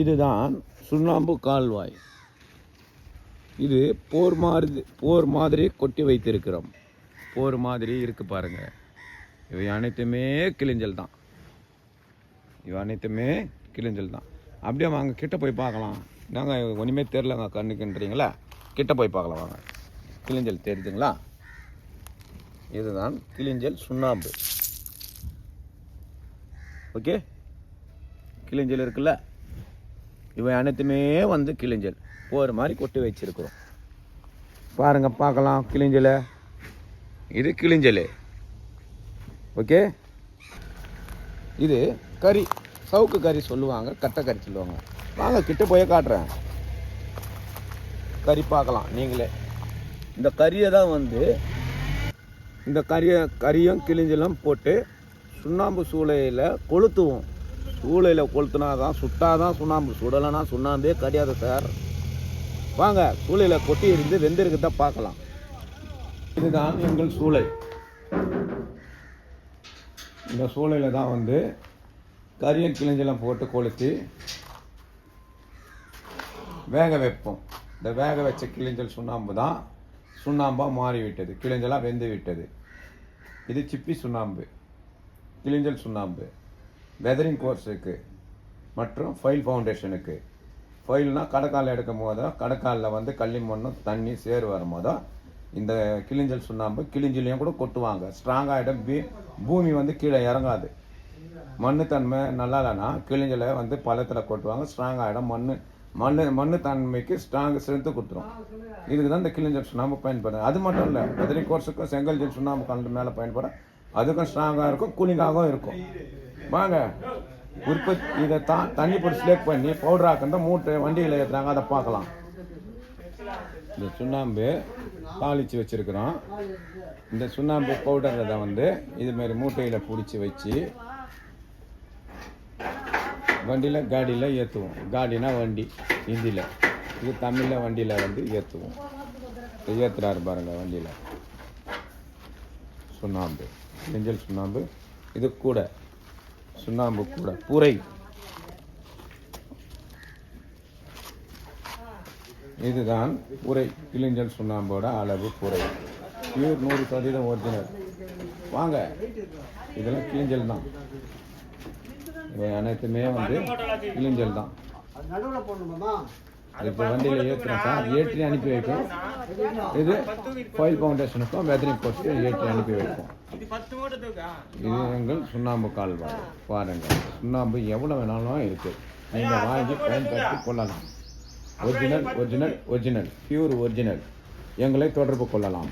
இதுதான் சுண்ணாம்பு கால்வாய். இது போர் மாதிரி போர் மாதிரி கொட்டி வைத்திருக்கிறோம். போர் மாதிரி இருக்குது பாருங்கள் இவை அனைத்துமே கிளிஞ்சல் தான். இவை அனைத்துமே கிளிஞ்சல் தான். அப்படியே வாங்க கிட்ட போய் பார்க்கலாம். நாங்கள் ஒன்றுமே தெரிலங்க கண்ணுக்குன்றீங்களா? கிட்ட போய் பார்க்கலாம் வாங்க. கிளிஞ்சல் தெரியுதுங்களா இதுதான் கிளிஞ்சல் சுண்ணாம்பு. ஓகே? கிளிஞ்சல் இருக்குல்ல? இவை அனைத்துமே வந்து கிளிஞ்சல் போகிற மாதிரி கொட்டி வச்சுருக்குறோம். பாருங்க பார்க்கலாம் கிளிஞ்சலை இது கிளிஞ்சல் ஓகே? இது கறி சவுக்கு கறி சொல்லுவாங்க கட்டை கறி சொல்லுவாங்க. வாங்க கிட்ட போய் காட்டுறேன். கறி பார்க்கலாம் நீங்களே. இந்த கறியை தான் வந்து இந்த கறியை கறியும் கிழிஞ்சலும் போட்டு சுண்ணாம்பு சூளையில் கொளுத்துவோம். சூளையில் கொளுத்துனா தான் சுட்டாதான் சுண்ணாம்பு சுடலைன்னா சுண்ணாம்பே கிடையாது சார். வாங்க சூளையில் கொட்டி இருந்து வெந்திருக்குதா பார்க்கலாம். இதுதான் எங்கள் சூளை. இந்த சூளையில் தான் வந்து கறியும் கிழிஞ்செல்லாம் போட்டு கொளுத்தி வேக வைப்போம். இந்த வேக வச்ச கிழிஞ்சல் சுண்ணாம்பு தான் சுண்ணாம்பாக மாறிவிட்டது. கிளிஞ்சலாக வெந்து விட்டது இது சிப்பி சுண்ணாம்பு. கிளிஞ்சல் சுண்ணாம்பு. வெதரிங் கோர்ஸுக்கு மற்றும் ஃபைல் ஃபவுண்டேஷனுக்கு ஃபைல்னால் கடைக்கால் எடுக்கும் போதோ கடைக்காலில் வந்து கள்ளி மண்ணும் தண்ணி சேறு வரும்போதோ இந்த கிளிஞ்சல் சுண்ணாம்பு கிளிஞ்சலையும் கூட கொட்டுவாங்க. ஸ்ட்ராங்காகிடும் பீ பூமி வந்து கீழே இறங்காது. மண்ணு தன்மை நல்லா இல்லைன்னா கிளிஞ்சலை வந்து பழத்தில் கொட்டுவாங்க. ஸ்ட்ராங்காக இடம் மண் மண் மண்ணு தன்மைக்கு ஸ்ட்ராங் ஸ்ட்ரென்த்து கொடுத்துரும். இதுக்கு தான் இந்த கிளிஞ்சல் சுண்ணாம்பு பயன்படுது. அது மட்டும் இல்லை வெதரி கோர்ஸுக்கும் செங்கல் ஜெல் சுண்ணாம்பு கலந்து மேலே பயன்படும். அதுக்கும் ஸ்ட்ராங்காக இருக்கும் கூலிங்காகவும் இருக்கும். வாங்க. உற்பத்தி இதை தான் தண்ணி போட்டு ஸ்லேக் பண்ணி பவுடராக இருந்தால் மூட்டை வண்டியில் ஏற்றுறாங்க அதை பார்க்கலாம். இந்த சுண்ணாம்பு தாளித்து வச்சுருக்குறோம். இந்த சுண்ணாம்பு பவுடரை தான் வந்து இதுமாரி மூட்டையில் பிடிச்சி வச்சு வண்டியில் காடியில் ஏற்றுவோம் காடினா வண்டி ஹிந்தியில் இது தமிழில் வண்டியில் வந்து ஏற்றுவோம் ஏற்றுறாரு பாருங்கள் வண்டியில். சுண்ணாம்பு நெஞ்சல் சுண்ணாம்பு. இது கூட சுண்ணாம்பு கூட. பூரை. இதுதான் பூரை. கிளிஞ்சல் சுண்ணாம்போட அளவு பூரை. பியூர் நூறு சதவீதம் ஒரிஜினல் வாங்க. இதெல்லாம் கிளிஞ்சல் தான். இவை அனைத்துமே வந்து கிளிஞ்சல் தான். நடுவில் இப்போ வண்டியில் ஏற்றுறோம் சார். ஏற்றி அனுப்பி வைப்போம். இது ஃபைல் ஃபவுண்டேஷனுக்கும் வெதரிங் போஸ்ட்டு ஏற்றி அனுப்பி வைப்போம். இது எங்கள் சுண்ணாம்பு கால்வாய். பாருங்கள் சுண்ணாம்பு எவ்வளோ வேணாலும் இருக்குது நீங்கள் வாங்கி பயன்படுத்தி கொள்ளலாம். Original original original pure original எங்களை தொடர்பு கொள்ளலாம்.